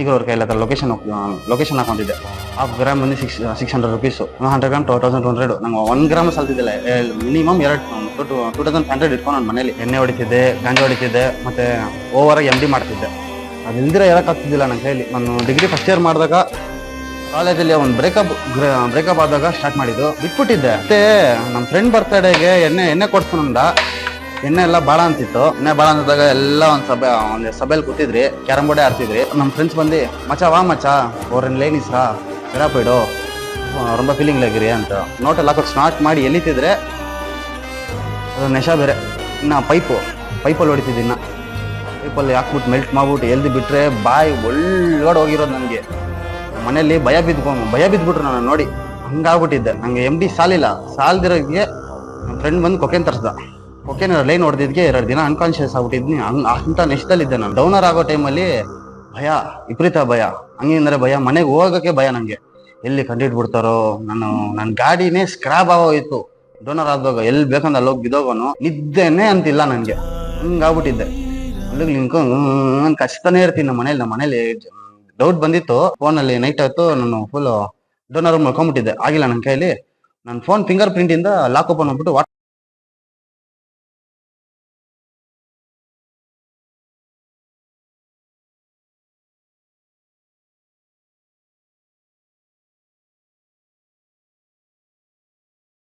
ಈಗ ಅವ್ರ ಕೈಲಿ ಹತ್ರ ಲೊಕೇಶನ್ ಲೊಕೇಶನ್ ಹಾಕೊಂಡಿದ್ದೆ. ಹಾಫ್ ಗ್ರಾಮ್ ಬಂದು six six hundred rupees hundred gram two thousand two hundred ನಂಗೆ ಒನ್ ಗ್ರಾಮ್ ಸಲ್ತಿದ್ದಿಲ್ಲ. ಮಿನಿಮಮ್ ಎರಡು ಟು ಟೂ ತೌಸಂಡ್ ಹಂಡ್ರೆಡ್ ಇಟ್ಕೊಂಡು ನನ್ನ ಮನೇಲಿ. ಎಣ್ಣೆ ಹೊಡಿತಿದ್ದೆ, ಗಾಂಜಾ ಹೊಡಿತಿದ್ದೆ, ಮತ್ತೆ ಓವರ್ ಎಂ ಡಿ ಮಾಡ್ತಿದ್ದೆ. ಅದು ಇಲ್ದಿರ ಇರೋಕ್ಕಾಗ್ತಿದ್ದಿಲ್ಲ ನನ್ನ ಕೈಲಿ ನಾನು ಡಿಗ್ರಿ ಫಸ್ಟ್ ಇಯರ್ ಮಾಡಿದಾಗ ಕಾಲೇಜಲ್ಲಿ ಒಂದು ಬ್ರೇಕಪ್ ಬ್ರೇಕಪ್ ಆದಾಗ ಸ್ಟಾರ್ಟ್ ಮಾಡಿದ್ದು. ಬಿಟ್ಬಿಟ್ಟಿದ್ದೆ. ಮತ್ತೆ ನಮ್ಮ ಫ್ರೆಂಡ್ ಬರ್ತಡೇಗೆ ಎಣ್ಣೆ ಎಣ್ಣೆ ಕೊಡ್ತಾನಂದ ಎಣ್ಣೆ ಎಲ್ಲ ಬಾಳ ಅಂತಿತ್ತು. ಎಣ್ಣೆ ಬಾಳ ಅಂತಿದ್ದಾಗ ಎಲ್ಲ ಒಂದ್ ಸಭೆ, ಒಂದ್ ಸಭೆಯಲ್ಲಿ ಕೂತಿದ್ರಿ, ಕ್ಯಾರಂ ಬೋರ್ಡ್ ಆಡ್ತಿದ್ರಿ. ನಮ್ ಫ್ರೆಂಡ್ಸ್ ಬಂದು ಮಚಾ ವಾ ಮಚಾ ಅವ್ರನ್ನ ಲೇಡೀಸಾ, ಬಿಡು ರೊಂಬ ಫೀಲಿಂಗ್ ಲಾಗಿರಿ ಅಂತ. ನೋಟಲ್ಲಿ ಹಾಕೋದು ಸ್ಟಾರ್ಟ್ ಮಾಡಿ ಎಲ್ಲಿತಿದ್ರೆ ಅದು ನೆಶ ಬೇರೆ. ಇನ್ನ ಪೈಪು, ಪೈಪಲ್ಲಿ ಹೊಡಿತಿದ್ದೆ ಇನ್ನ. ಪೈಪಲ್ಲಿ ಹಾಕ್ಬಿಟ್ಟು ಮೆಲ್ಟ್ ಮಾಡ್ಬಿಟ್ಟು ಎಲ್ದು ಬಿಟ್ಟರೆ ಬಾಯಿ ಒಳ್ಳಗಡೆ ಹೋಗಿರೋದು ನನಗೆ. ಮನೆಯಲ್ಲಿ ಭಯ ಬಿದ್ಕೊಂಡು ಭಯ ಬಿದ್ದುಬಿಟ್ರು ನಾನು ನೋಡಿ. ಹಂಗಾಗ್ಬಿಟ್ಟಿದ್ದೆ. ನನಗೆ ಎಂ ಡಿ ಸಾಲಿಲ್ಲ. ಸಾಲದಿರೋರಿಗೆ ನಮ್ಮ ಫ್ರೆಂಡ್ ಬಂದು ಕೊಕೇನ್ ತರಿಸ್ದ. ಕೊಕೆನ್ ಲೈನ್ ಹೊಡೆದಿದ್ಗೆ ಎರಡು ದಿನ ಅನ್ಕಾನ್ಶಿಯಸ್ ಆಗ್ಬಿಟ್ಟಿದ್ನಿ. ಹಂಗ್ ಅಂತ ನೆಕ್ಸ್ಟಲ್ಲಿದ್ದೆ ನಾನು. ಡೌನರ್ ಆಗೋ ಟೈಮಲ್ಲಿ ಭಯ, ವಿಪರೀತ ಭಯ. ಹಂಗಂದ್ರೆ ಭಯ, ಮನೆಗೆ ಹೋಗೋಕೆ ಭಯ ನನಗೆ ಎಲ್ಲಿ ಕಂಡಿಡ್ಬಿಡ್ತಾರೋ ನಾನು ನನ್ನ ಗಾಡಿನೇ ಸ್ಕ್ರಾಪ್ ಆಗೋಯ್ತು. ಡೋನರ್ ಆದಾಗ ಎಲ್ಲಿ ಬೇಕಂದ್ರೆ ಅಲ್ಲಿ ಹೋಗಿ ಬಿದ್ದೋಗೋನು. ನಿದ್ದೆನೇ ಅಂತಿಲ್ಲ ನನಗೆ ಹಂಗಾಗ್ಬಿಟ್ಟಿದ್ದೆ ಅಲ್ಲಿಗೆ ನಿಂತ್ಕೊಂಡು ನಾನು ಕಚ್ತಾನೆ ಇರ್ತೀನಿ ನಮ್ಮ ಮನೇಲಿ ನಮ್ಮ ಮನೇಲಿ. ಡೌಟ್ ಬಂದಿತ್ತು. ಫೋನಲ್ಲಿ ನೈಟ್ ಆಯ್ತು, ನಾನು ಫುಲ್ ಡೋನರ್ ಮಲ್ಕೊಂಡ್ಬಿಟ್ಟಿದ್ದೆ ಆಗಿಲ್ಲ ನನ್ನ ಕೈಲಿ. ನನ್ನ ಫೋನ್ ಫಿಂಗರ್ ಪ್ರಿಂಟಿಂದ ಲಾಕ್ ಓಪನ್ ಮಾಡ್ಬಿಟ್ಟು